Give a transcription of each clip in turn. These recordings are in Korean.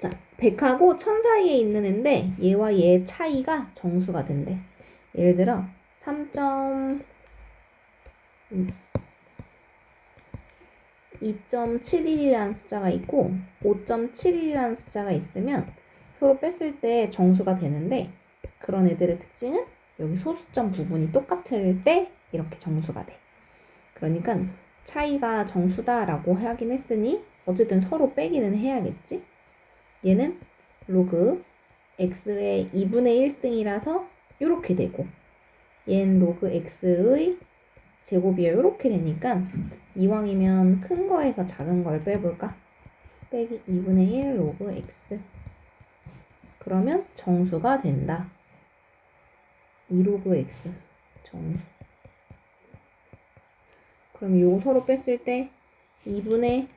자, 100하고 1000 사이에 있는 애인데 얘와 얘의 차이가 정수가 된대. 예를 들어 3. 2.71이라는 숫자가 있고 5.71이라는 숫자가 있으면 서로 뺐을 때 정수가 되는데 그런 애들의 특징은 여기 소수점 부분이 똑같을 때 이렇게 정수가 돼. 그러니까 차이가 정수다라고 하긴 했으니 어쨌든 서로 빼기는 해야겠지. 얘는 로그 x의 2분의 1승이라서 이렇게 되고 얘는 로그 x의 제곱이에요. 이렇게 되니까 이왕이면 큰 거에서 작은 걸 빼볼까? 빼기 2분의 1 로그 x 그러면 정수가 된다. 2 로그 x 정수 그럼 요거 서로 뺐을 때 2분의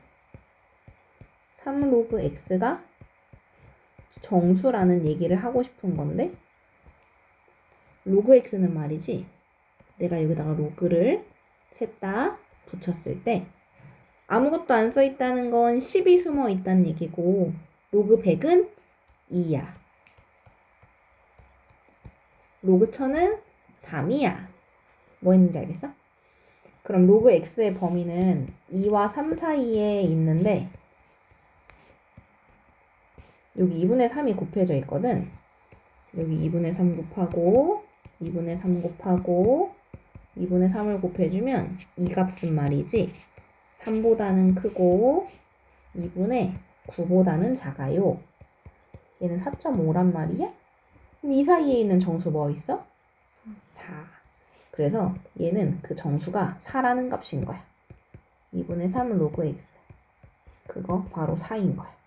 3 로그 x가 정수라는 얘기를 하고 싶은 건데 로그 x는 말이지 내가 여기다가 로그를 셋 다 붙였을 때 아무것도 안 써 있다는 건 10이 숨어 있다는 얘기고 로그 100은 2야. 로그 1000은 3이야. 뭐 했는지 알겠어? 그럼 로그 x의 범위는 2와 3 사이에 있는데 여기 2분의 3이 곱해져 있거든. 여기 2분의 3 곱하고 2분의 3 곱하고 2분의 3을 곱해주면 이 값은 말이지 3보다는 크고 2분의 9보다는 작아요. 얘는 4.5란 말이야? 그럼 이 사이에 있는 정수 뭐 있어? 4. 그래서 얘는 그 정수가 4라는 값인 거야. 2분의 3 로그 x. 그거 바로 4인 거야.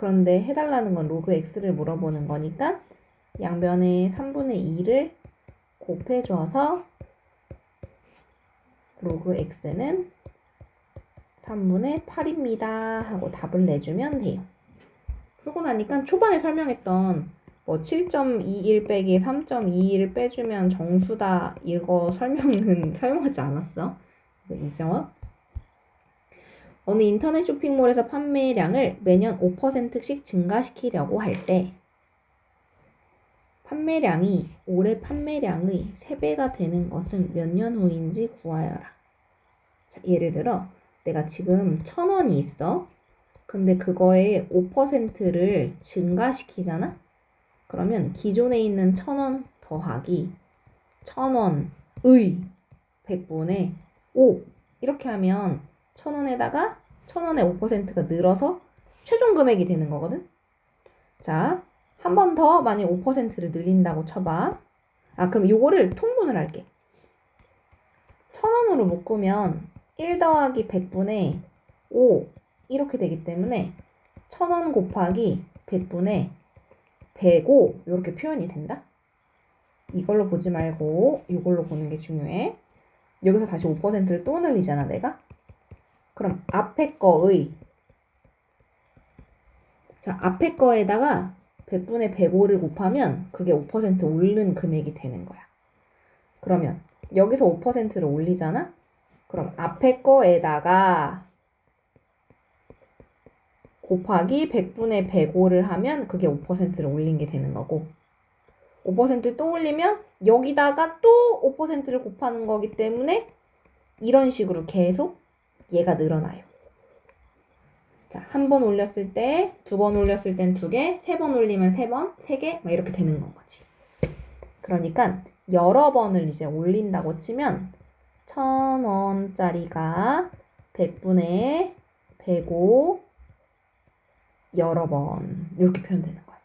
그런데 해달라는 건 로그 x를 물어보는 거니까 양변에 3분의 2를 곱해줘서 로그 x는 3분의 8입니다 하고 답을 내주면 돼요. 풀고 나니까 초반에 설명했던 뭐 7.21 빼기 3.21 빼주면 정수다 이거 설명은 사용하지 않았어. 이죠. 어느 인터넷 쇼핑몰에서 판매량을 매년 5%씩 증가시키려고 할 때 판매량이 올해 판매량의 3배가 되는 것은 몇 년 후인지 구하여라. 자, 예를 들어 내가 지금 1000원이 있어. 근데 그거에 5%를 증가시키잖아? 그러면 기존에 있는 1000원 더하기 1000원의 100분의 5 이렇게 하면 1000원에다가 1000원의 5%가 늘어서 최종 금액이 되는 거거든. 자, 한 번 더 만약 5%를 늘린다고 쳐봐. 아, 그럼 요거를 통분을 할게. 1000원으로 묶으면 1 더하기 100분의 5 이렇게 되기 때문에 1000원 곱하기 100분의 105 이렇게 표현이 된다. 이걸로 보지 말고 이걸로 보는 게 중요해. 여기서 다시 5%를 또 늘리잖아, 내가. 그럼 앞에 거의 자, 앞에 거에다가 100분의 105를 곱하면 그게 5% 오른 금액이 되는 거야. 그러면 여기서 5%를 올리잖아? 그럼 앞에 거에다가 곱하기 100분의 105를 하면 그게 5%를 올린 게 되는 거고 5%또 올리면 여기다가 또 5%를 곱하는 거기 때문에 이런 식으로 계속 얘가 늘어나요. 자, 한 번 올렸을 때, 두 번 올렸을 땐 두 개, 세 번 올리면 세 번, 세 개, 막 이렇게 되는 건 거지. 그러니까 여러 번을 이제 올린다고 치면 천 원짜리가 100분의 105 여러 번 이렇게 표현되는 거야.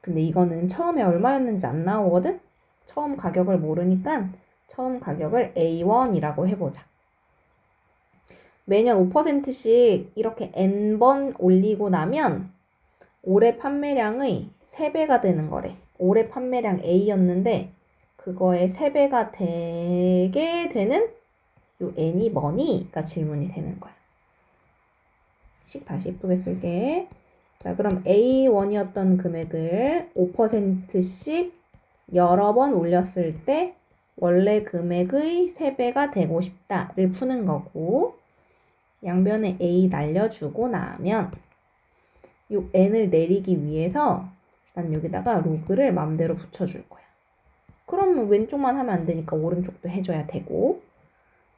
근데 이거는 처음에 얼마였는지 안 나오거든? 처음 가격을 모르니까 처음 가격을 A1이라고 해보자. 매년 5%씩 이렇게 N번 올리고 나면 올해 판매량의 3배가 되는 거래. 올해 판매량 A였는데 그거의 3배가 되게 되는 요 N이 뭐니?가 질문이 되는 거야. 식 다시 예쁘게 쓸게. 자, 그럼 A1이었던 금액을 5%씩 여러 번 올렸을 때 원래 금액의 3배가 되고 싶다를 푸는 거고 양변에 A 날려주고 나면 요 n을 내리기 위해서 난 여기다가 로그를 맘대로 붙여줄 거야. 그러면 왼쪽만 하면 안 되니까 오른쪽도 해줘야 되고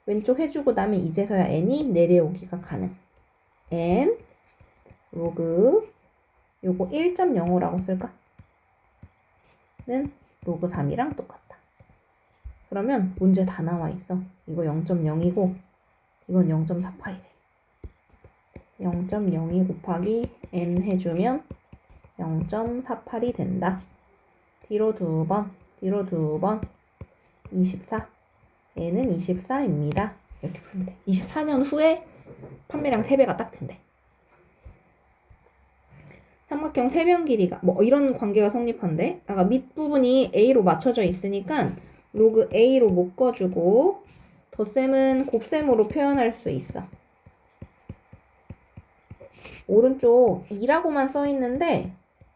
왼쪽 해주고 나면 이제서야 n이 내려오기가 가능. n 로그 요거 1.05라고 쓸까? 는 로그 3이랑 똑같다. 그러면 문제 다 나와 있어. 이거 0.0이고 이건 0.48이래. 0.02 곱하기 n 해주면 0.48이 된다. 뒤로 두 번, 뒤로 두 번, 24. n은 24입니다. 이렇게 풀면 돼. 24년 후에 판매량 3배가 딱 된대. 삼각형 세변 길이가 뭐 이런 관계가 성립한데 아까 밑부분이 a로 맞춰져 있으니까 로그 a로 묶어주고 덧셈은 곱셈으로 표현할 수 있어. 오른쪽 2라고만 써 있는데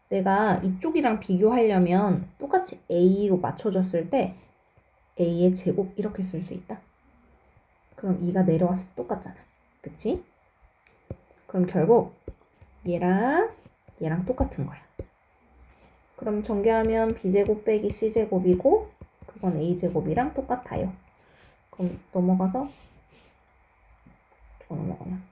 내가 이쪽이랑 비교하려면 똑같이 a로 맞춰줬을 때 a의 제곱 이렇게 쓸 수 있다. 그럼 2가 내려왔을 때 똑같잖아. 그치? 그럼 결국 얘랑 얘랑 똑같은 거야. 그럼 전개하면 b제곱 빼기 c제곱이고 그건 a제곱이랑 똑같아요. 그럼 넘어가서 더 넘어가나? 음,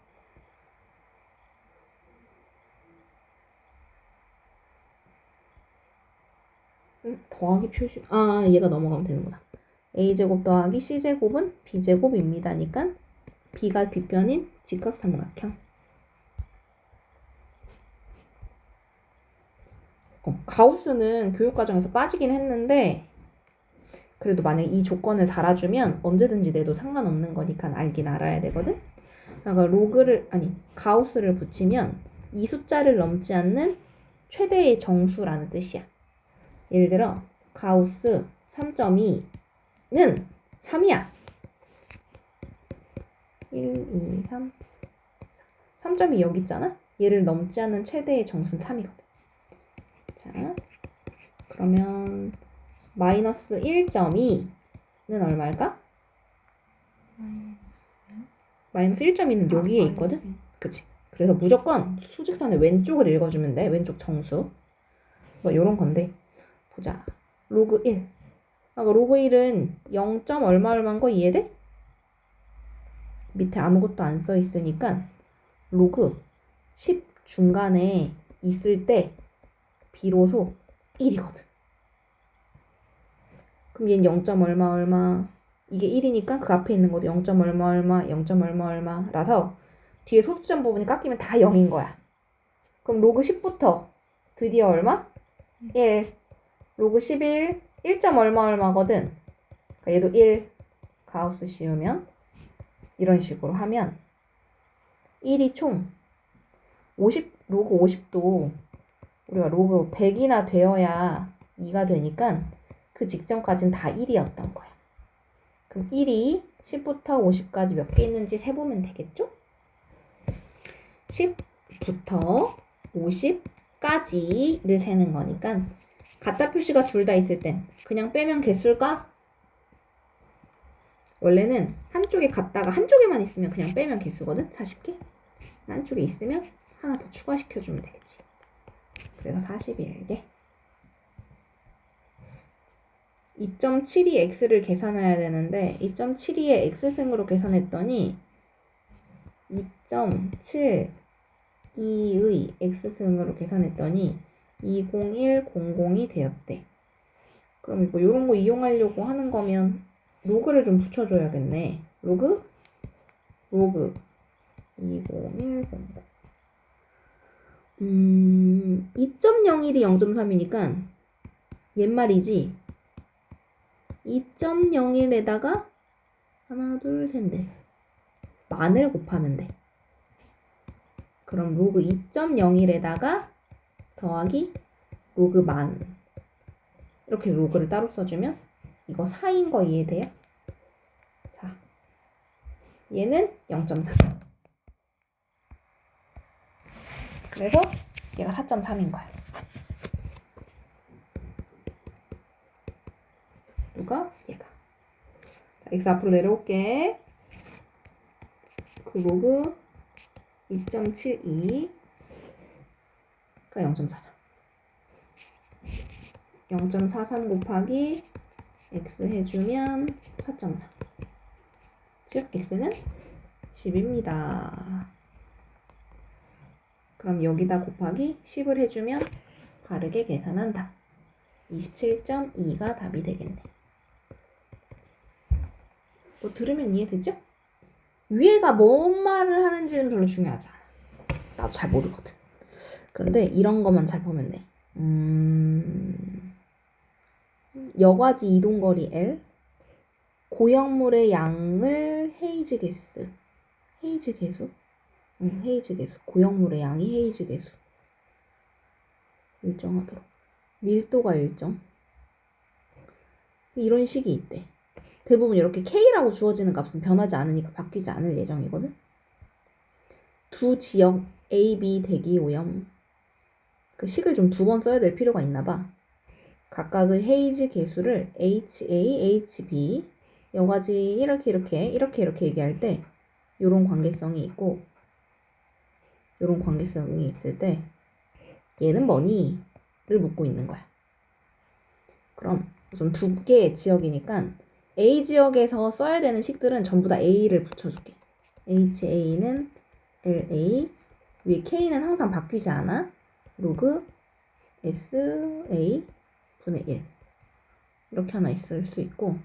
더하기 표시 아 얘가 넘어가면 되는구나. a제곱 더하기 c제곱은 b제곱입니다니까 b가 빗변인 직각삼각형. 어, 가우스는 교육과정에서 빠지긴 했는데 그래도 만약 이 조건을 달아주면 언제든지 내도 상관없는 거니까 알긴 알아야 되거든. 그러니까 로그를 아니 가우스를 붙이면 이 숫자를 넘지 않는 최대의 정수라는 뜻이야. 예를 들어 가우스 3.2는 3이야. 1, 2, 3. 3점이 여기 있잖아? 얘를 넘지 않는 최대의 정수는 3이거든. 자, 그러면 마이너스 1.2는 얼마일까? 마이너스 1.2는 여기에 있거든? 그치? 그래서 무조건 수직선의 왼쪽을 읽어주면 돼. 왼쪽 정수. 뭐 요런 건데. 보자. 로그 1. 아까 로그 1은 0. 얼마 얼마인 거 이해돼? 밑에 아무것도 안 써 있으니까 로그 10 중간에 있을 때 비로소 1이거든. 그럼 얘는 0. 얼마 얼마 이게 1이니까 그 앞에 있는 것도 0. 얼마 얼마 0. 얼마 얼마라서 뒤에 소수점 부분이 깎이면 다 0인 거야. 그럼 로그 10부터 드디어 얼마? 1. 로그 11 1. 얼마 얼마거든. 그러니까 얘도 1 가우스 씌우면 이런 식으로 하면 1이 총 50, 로그 50도 우리가 로그 100이나 되어야 2가 되니까 그 직전까지는 다 1이었던 거야. 그럼 1이 10부터 50까지 몇 개 있는지 세보면 되겠죠? 10부터 50까지를 세는 거니까 같다 표시가 둘 다 있을 땐 그냥 빼면 개수일까? 원래는 한쪽에 갔다가 한쪽에만 있으면 그냥 빼면 개수거든? 40개? 한쪽에 있으면 하나 더 추가시켜주면 되겠지. 그래서 41개. 2.72 x를 계산해야 되는데 2.72의 x승으로 계산했더니 2.72의 x승으로 계산했더니 20100이 되었대. 그럼 뭐 이런 거 이용하려고 하는 거면 로그를 좀 붙여줘야겠네. 로그? 로그 20100 음, 2.01이 0.3이니까 옛말이지. 2.01에다가 하나, 둘, 셋, 넷. 만을 곱하면 돼. 그럼 로그 2.01에다가 더하기 로그 만. 이렇게 로그를 따로 써주면 이거 4인 거 이해돼요? 4. 얘는 0.4. 그래서 얘가 4.3인 거야. 누가? 얘가. 자, x 앞으로 내려올게. 그 로그 2.72 그러니까 0.43. 0.43 곱하기 x 해주면 4.4. 즉 x는 10입니다. 그럼 여기다 곱하기 10을 해주면 바르게 계산한다. 27.2가 답이 되겠네. 뭐 들으면 이해되죠? 위에가 뭔 말을 하는지는 별로 중요하지 않아. 나도 잘 모르거든. 그런데 이런 것만 잘 보면 돼. 음, 여과지 이동거리 L, 고형물의 양을 헤이즈 개수, 헤이즈 개수, 응, 헤이즈 개수, 고형물의 양이 헤이즈 개수. 일정하도록. 밀도가 일정. 이런 식이 있대. 대부분 이렇게 K라고 주어지는 값은 변하지 않으니까 바뀌지 않을 예정이거든. 두 지역 A, B 대기 오염 그 식을 좀 두 번 써야 될 필요가 있나 봐. 각각의 헤이즈 개수를 HA, HB 여가지 이렇게 이렇게 이렇게 이렇게 얘기할 때 요런 관계성이 있고 요런 관계성이 있을 때 얘는 뭐니? 를 묻고 있는 거야. 그럼 우선 두 개의 지역이니까 A 지역에서 써야 되는 식들은 전부 다 A를 붙여줄게. HA는 LA 위에 K는 항상 바뀌지 않아. 로그 SA 분의 1 이렇게 하나 있을 수 있고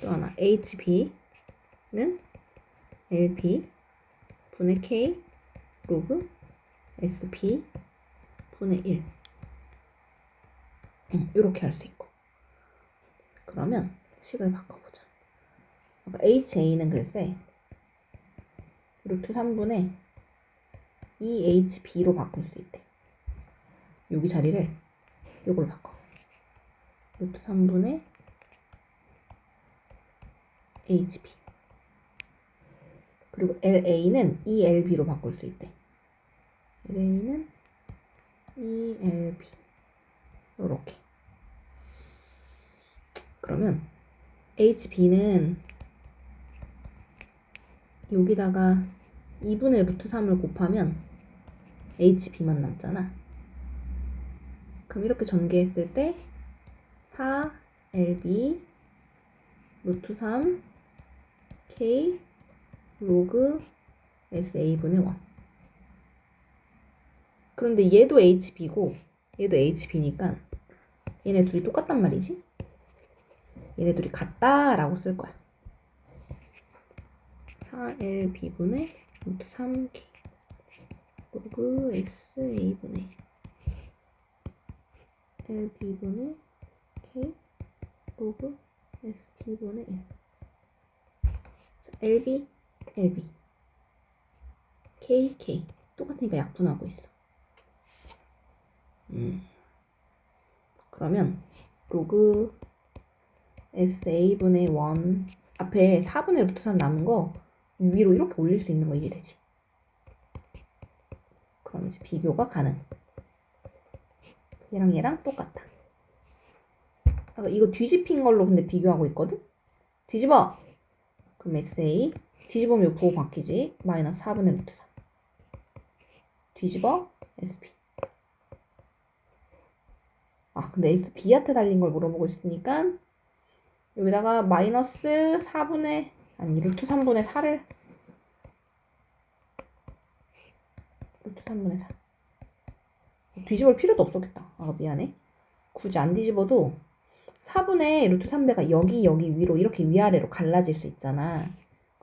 또 하나 HB는 LP 분의 K 로그 SP 분의 1 음, 이렇게 할 수 있고. 그러면 식을 바꿔보자. HA는 글쎄 루트 3분의 2HB로 바꿀 수 있대 여기 자리를 요걸 바꿔. 루트 3분의 HB 그리고 LA는 ELB로 바꿀 수 있대. LA는 ELB 요렇게. 그러면 HB는 여기다가 2분의 루트 3을 곱하면 HB만 남잖아. 그럼 이렇게 전개했을 때 4LB 루트 3 K 로그 SA분의 1 그런데 얘도 HB고 얘도 HB니까 얘네 둘이 똑같단 말이지? 얘네 둘이 같다 라고 쓸 거야. 4LB분의 루트 3K 로그 XA분의 LB분의 K 로그 SP분의 1 자, LB, LB K, K 똑같으니까 약분하고 있어. 음. 그러면 로그 SA분의 1 앞에 4분의 루트 3 남은 거 위로 이렇게 올릴 수 있는 거 이해되지? 그럼 이제 비교가 가능. 얘랑 얘랑 똑같다. 아까 이거 뒤집힌 걸로 근데 비교하고 있거든? 뒤집어! 그럼 SA 뒤집으면 보고 바뀌지? 마이너스 4분의 루트 3 뒤집어 SP 아 근데 SB한테 달린 걸 물어보고 있으니까 여기다가 마이너스 4분의 아니 루트 3분의 4를 루트 3분의 4 뒤집을 필요도 없었겠다. 아 미안해. 굳이 안 뒤집어도 4분의 루트 3배가 여기 여기 위로 이렇게 위아래로 갈라질 수 있잖아.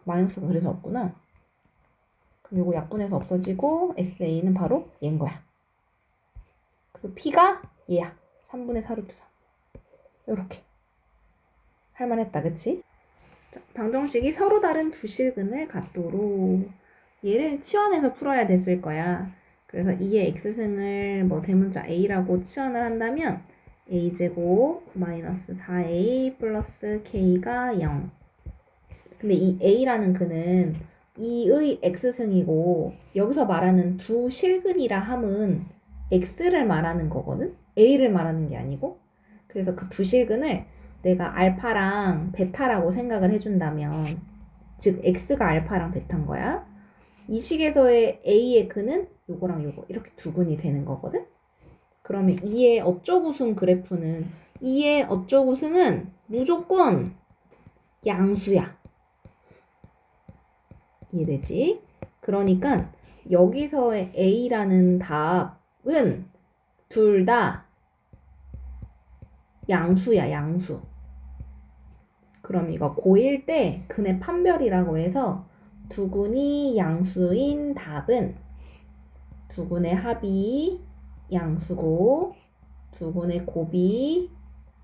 마이너스가 그래서 없구나. 그럼 요거 약분해서 없어지고 SA는 바로 얘인 거야. 그리고 P가 얘야. 3분의 4 루트 3 요렇게. 할만했다. 그치? 자, 방정식이 서로 다른 두 실근을 갖도록 얘를 치환해서 풀어야 됐을 거야. 그래서 2의 x승을 뭐 대문자 a라고 치환을 한다면 a제곱 마이너스 4a 플러스 k가 0. 근데 이 a라는 근은 2의 x승이고 여기서 말하는 두 실근이라 함은 x를 말하는 거거든? a를 말하는 게 아니고 그래서 그 두 실근을 내가 알파랑 베타라고 생각을 해준다면 즉 x가 알파랑 베타인 거야. 이 식에서의 A의 근은 요거랑 요거 이렇게 두 근이 되는 거거든? 그러면 2의 어쩌구승 그래프는 2의 어쩌구승은 무조건 양수야. 이해되지? 그러니까 여기서의 A라는 답은 둘 다 양수야, 양수. 그럼 이거 고1 때 근의 판별이라고 해서 두 군이 양수인 답은 두 군의 합이 양수고 두 군의 곱이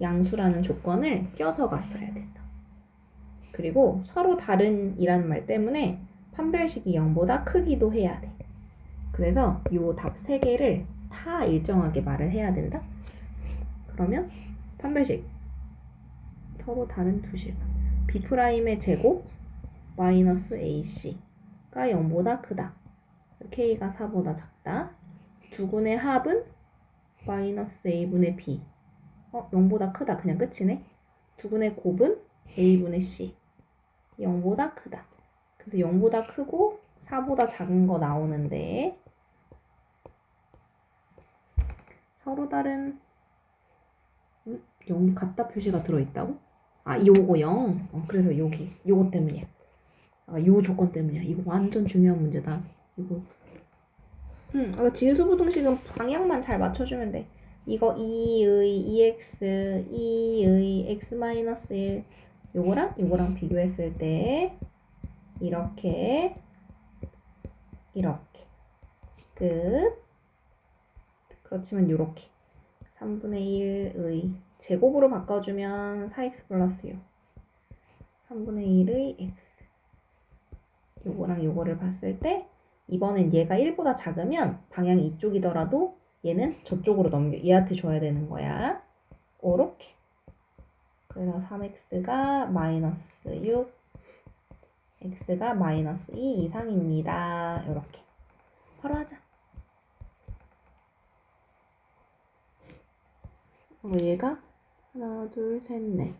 양수라는 조건을 껴서 갔어야 됐어. 그리고 서로 다른 이라는 말 때문에 판별식이 0보다 크기도 해야 돼. 그래서 요답세 개를 다 일정하게 말을 해야 된다. 그러면 판별식 서로 다른 두 실과 B'의 제곱 마이너스 AC가 0보다 크다. K가 4보다 작다. 두 군의 합은 마이너스 A분의 B. 어, 0보다 크다. 그냥 끝이네. 두 군의 곱은 A분의 C. 0보다 크다. 그래서 0보다 크고 4보다 작은 거 나오는데 서로 다른 음? 0이 같다 표시가 들어있다고? 아, 요거 0. 어, 그래서 여기 요거 때문이야. 아, 요 조건 때문이야. 이거 완전 중요한 문제다. 이거. 음, 아, 진수부등식은 방향만 잘 맞춰주면 돼. 이거 2의 2x, 2의 x-1 요거랑 요거랑 비교했을 때 이렇게 이렇게 끝 그렇지만 요렇게 3분의 1의 제곱으로 바꿔주면 4x 플러스 6 3분의 1의 x 요거랑 요거를 봤을 때 이번엔 얘가 1보다 작으면 방향이 이쪽이더라도 얘는 저쪽으로 넘겨 얘한테 줘야 되는 거야. 오렇게. 그래서 3x가 마이너스 6 x가 마이너스 2 이상입니다. 이렇게. 바로 하자. 그리고 얘가 하나 둘셋넷.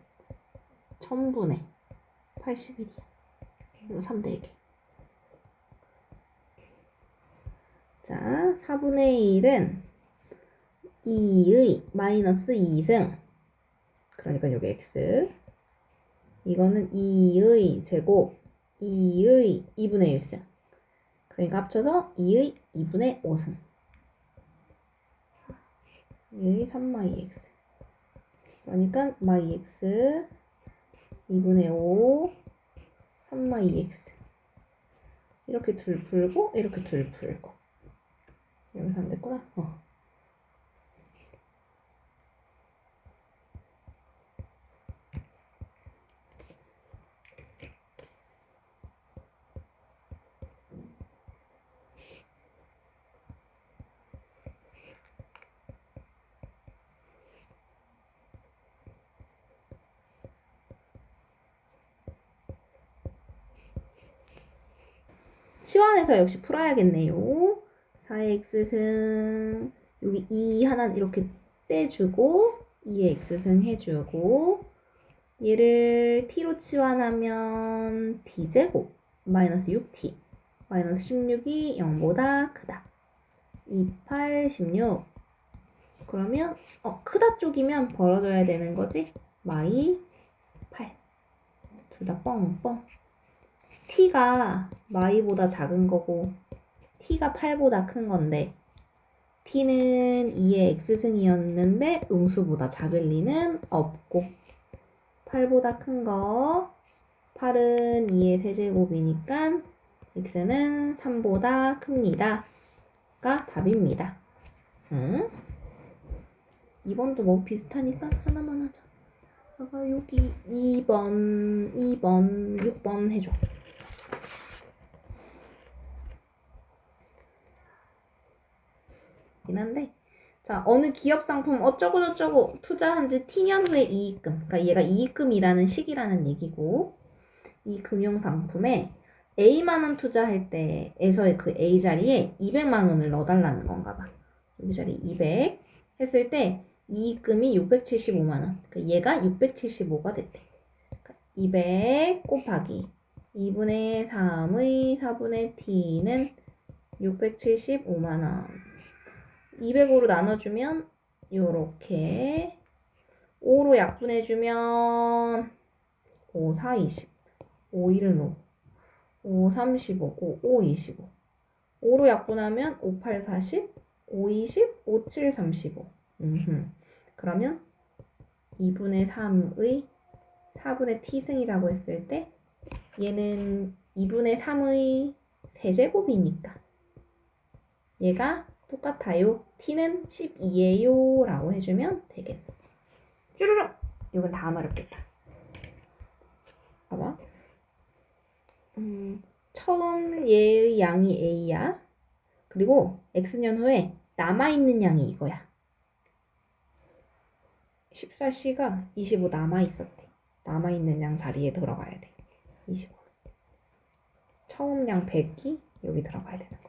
천분의 81이야. 이거 3대 1개 자, 4분의 1은 2의 마이너스 2승. 그러니까 여기 x. 이거는 2의 제곱, 2의 2분의 1승. 그러니까 합쳐서 2의 2분의 5승. 2의 3마이 x. 그러니까 마이 x 2분의 5, 3마이 x. 이렇게 둘 풀고, 이렇게 둘 풀고. 여기서 안 됐구나. 어. 치환해서 역시 풀어야겠네요. 4x승 여기 2 하나 이렇게 떼주고 2의 x승 해주고 얘를 t로 치환하면 t제곱 마이너스 6t 마이너스 16이 0보다 크다. 28, 16 그러면 어 크다 쪽이면 벌어져야 되는 거지? 마이 8 둘 다 뻥뻥. t가 마이보다 작은 거고 t가 8보다 큰 건데 t는 2의 x승이었는데 음수보다 작을 리는 없고 8보다 큰 거 8은 2의 세제곱이니까 x는 3보다 큽니다. 가 답입니다. 응? 2번도 뭐 비슷하니까 하나만 하자. 아가 여기 2번, 2번, 6번 해줘. 있긴 한데 자 어느 기업 상품 어쩌고 저쩌고 투자한 지 T년 후에 이익금 그러니까 얘가 이익금이라는 식이라는 얘기고 이 금융 상품에 A만 원 투자할 때에서의 그 A 자리에 200만 원을 넣어달라는 건가 봐 여기 자리 200 했을 때 이익금이 675만 원 그러니까 얘가 675가 됐대 200 그러니까 곱하기 2분의 3의 4분의 t는 675만 원. 200으로 나눠주면 요렇게 5로 약분해주면 5, 4, 20 5, 1은 5 5, 35 5, 5, 25 5로 약분하면 5, 8, 40 5, 20 5, 7, 35 음흠. 그러면 2분의 3의 4분의 t승이라고 했을 때 얘는 2분의 3의 세제곱이니까 얘가 똑같아요. t는 12예요 라고 해주면 되겠네. 쭈르륵! 이건 다안 어렵겠다. 봐봐. 음, 처음 얘의 양이 a야. 그리고 x년 후에 남아있는 양이 이거야. 14c가 25 남아있었대. 남아있는 양 자리에 들어가야 돼. 25. 처음 양 100이 여기 들어가야 되는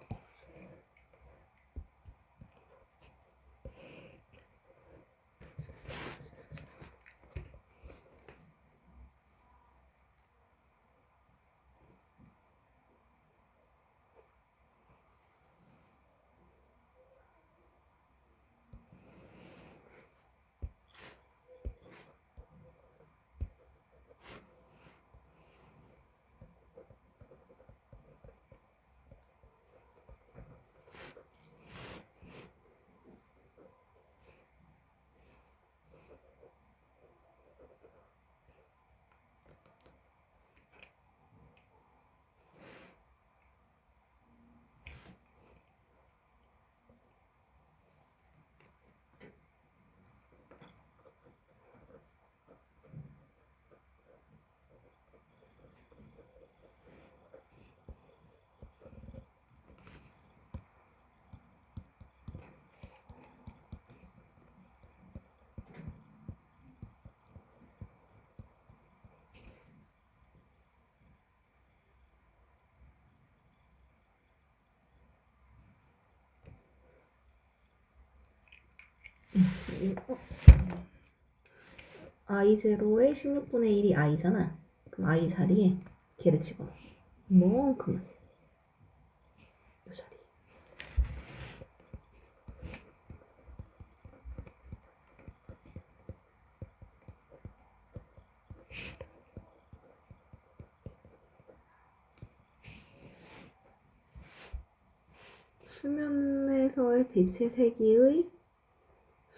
i0에 16분의 1이 i잖아. 그럼 i 자리에 걔를 집어넣어. 이만큼. 이 자리. 수면에서의 빛의 세기의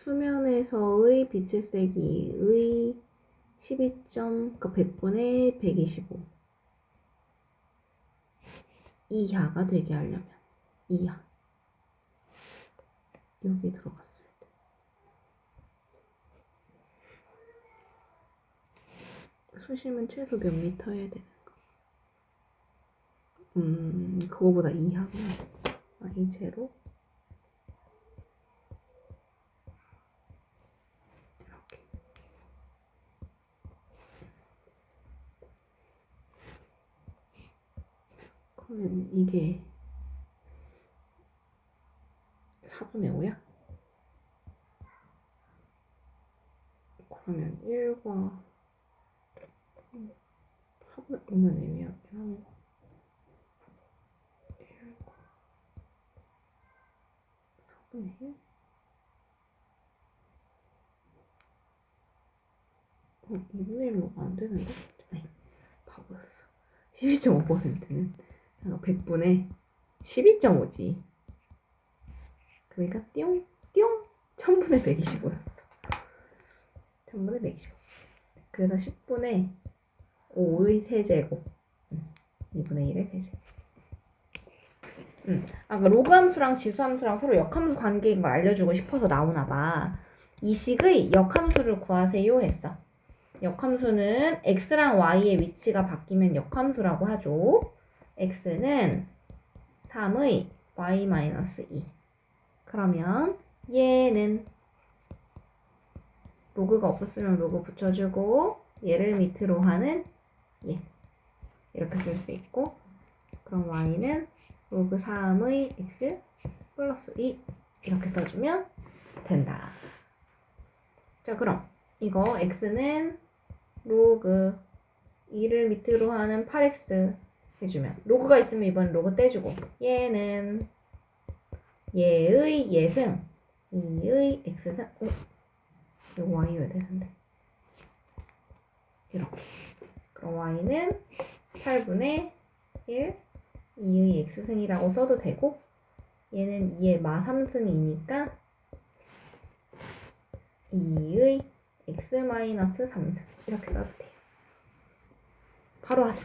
수면에서의 빛의 세기의 12점, 그 100분의 125 이하가 되게 하려면 이하 여기 들어갔을 때 수심은 최소 몇 미터 해야 되는 거? 음, 그거보다 이하구나. 아, 이 제로 그러면 이게 4분의 5야? 그러면 1과 4분의 5면 애매하긴 하네. 1과 4분의 1? 어, 2분의 1로가 안 되는데? 아니, 바보였어. 12.5%는 100분의 12.5지. 그러니까 띠용, 띠용, 1000분의 125였어. 1000분의 125. 그래서 10분의 5의 세제곱. 음, 2분의 1의 세제곱. 음, 아까 그 로그 함수랑 지수 함수랑 서로 역함수 관계인 걸 알려주고 싶어서 나오나 봐. 이 식의 역함수를 구하세요 했어. 역함수는 x랑 y의 위치가 바뀌면 역함수라고 하죠. X는 3의 y-2. 그러면 얘는 로그가 없었으면 로그 붙여주고 얘를 밑으로 하는 얘 이렇게 쓸 수 있고 그럼 y는 로그 3의 x 플러스 2 이렇게 써주면 된다. 자 그럼 이거 x는 로그 2를 밑으로 하는 8x 해주면 로그가 있으면 이번 로그 떼주고 얘는 얘의 예승 2의 x승 어? 이거 y여야 되는데 이렇게 그럼 y는 8분의 1 2의 x승이라고 써도 되고 얘는 2의 마 3승이니까 2의 x 마이너스 3승 이렇게 써도 돼요. 바로 하자.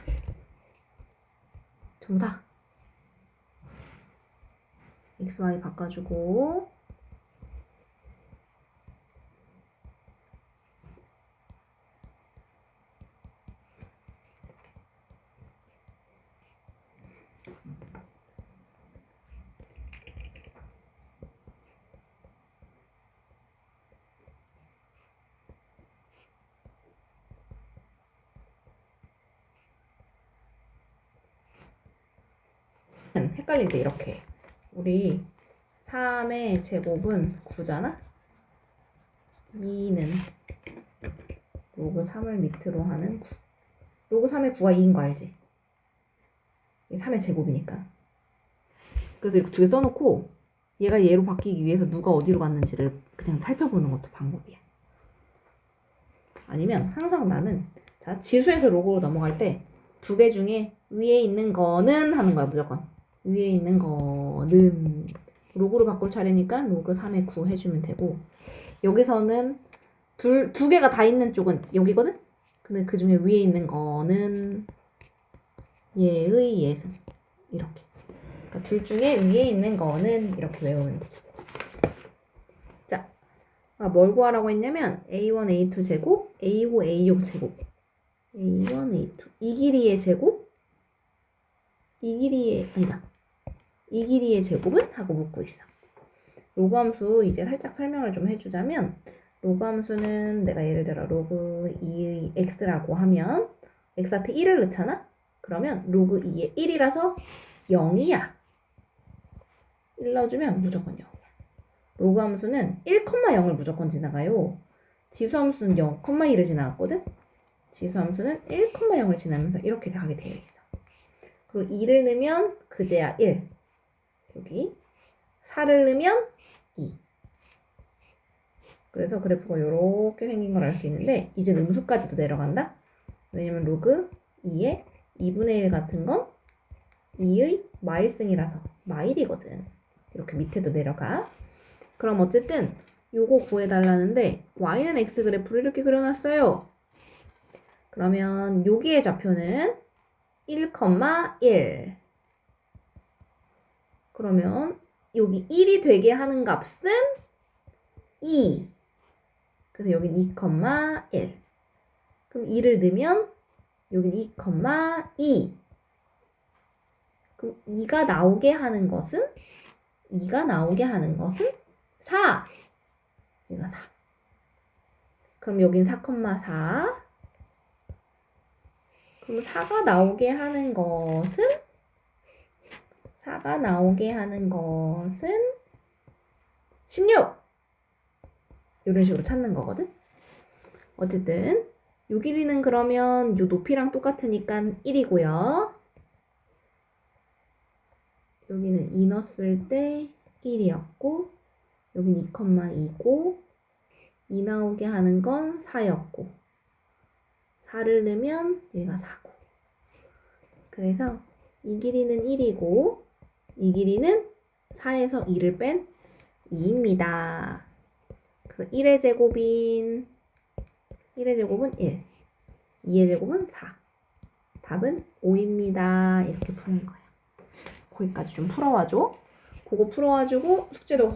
전부 다. x, y 바꿔주고 헷갈릴 때 이렇게 해. 우리 3의 제곱은 9잖아? 2는 로그 3을 밑으로 하는 9. 로그 3의 9가 2인 거 알지? 이게 3의 제곱이니까. 그래서 이렇게 두 개 써놓고 얘가 얘로 바뀌기 위해서 누가 어디로 갔는지를 그냥 살펴보는 것도 방법이야. 아니면 항상 나는 자 지수에서 로그로 넘어갈 때 두 개 중에 위에 있는 거는 하는 거야 무조건. 위에 있는 거는 로그로 바꿀 차례니까 로그 3에 9 해주면 되고 여기서는 둘, 두 개가 다 있는 쪽은 여기거든? 근데 그 중에 위에 있는 거는 얘의 예승. 이렇게. 그러니까 둘 중에 위에 있는 거는 이렇게 외우면 되죠. 자, 아, 뭘 구하라고 했냐면 A1, A2 제곱, A5, A6 제곱. A1, A2 이 길이의 제곱? 이 길이의 아니다 이 길이의 제곱은? 하고 묻고 있어. 로그 함수 이제 살짝 설명을 좀 해주자면 로그 함수는 내가 예를 들어 로그 2의 x라고 하면 x한테 1을 넣잖아? 그러면 로그 2의 1이라서 0이야. 1 넣어주면 무조건 0이야. 로그 함수는 1,0을 무조건 지나가요. 지수 함수는 0,1을 지나갔거든? 지수 함수는 1,0을 지나면서 이렇게 가게 되어 있어. 그리고 2를 넣으면 그제야 1. 여기 4를 넣으면 2. 그래서 그래프가 이렇게 생긴 걸 알 수 있는데 이제 음수까지도 내려간다. 왜냐면 로그 2의 2분의 1 같은 건 2의 마일승이라서 마일이거든. 이렇게 밑에도 내려가. 그럼 어쨌든 요거 구해달라는데 y는 x 그래프를 이렇게 그려놨어요. 그러면 여기의 좌표는 1,1 그러면 여기 1이 되게 하는 값은 2. 그래서 여긴 2,1. 그럼 2를 넣으면 여긴 2,2. 그럼 2가 나오게 하는 것은 2가 나오게 하는 것은 4. 얘가 4. 그럼 여긴 4,4. 그럼 4가 나오게 하는 것은 4가 나오게 하는 것은 16! 이런 식으로 찾는 거거든? 어쨌든 요 길이는 그러면 요 높이랑 똑같으니까 1이고요. 여기는 2 넣었을 때 1이었고 여긴 2,2고 2 나오게 하는 건 4였고 4를 넣으면 얘가 4고 그래서 이 길이는 1이고 이 길이는 4에서 2를 뺀 2입니다. 그래서 1의 제곱인 1의 제곱은 1, 2의 제곱은 4. 답은 5입니다. 이렇게 푸는 거야. 거기까지 좀 풀어와줘. 그거 풀어와주고 숙제도